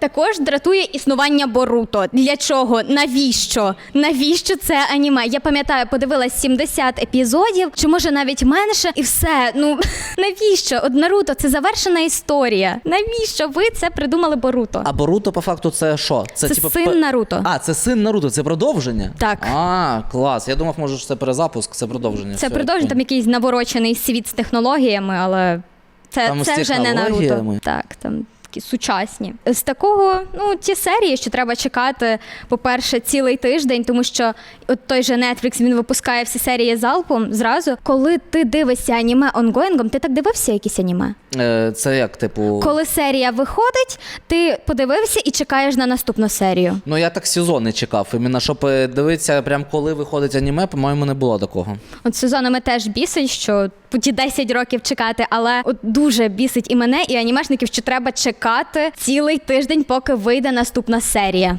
також дратує існування Боруто. Для чого? Навіщо? Навіщо це аніме? Я пам'ятаю, подивилась 70 епізодів, чи може навіть менше, і все. Ну навіщо? От Наруто це завершена історія. Навіщо ви це придумали Боруто? А Боруто по факту це що? Це типу, син Наруто. А, це син Наруто, це продовження? Так. А, клас. Я думав, може, це перезапуск, це продовження. Це Все, продовження там якийсь наворочений світ з технологіями, але це, Там це вже не Наруто. Так, там такі сучасні. З такого, ну, ті серії, що треба чекати, по-перше, цілий тиждень, тому що от той же Netflix він випускає всі серії залпом зразу. Коли ти дивишся аніме онгоїнгом, ти так дивився якісь аніме? Е, Це як, типу. Коли серія виходить, ти подивився і чекаєш на наступну серію. Ну я так сезони чекав. Іменно щоб е, дивитися, прям коли виходить аніме, по-моєму, не було такого. От сезонами теж бісить, що ті 10 років чекати, але от дуже бісить і мене, і анімешників, що треба чекати цілий тиждень, поки вийде наступна серія.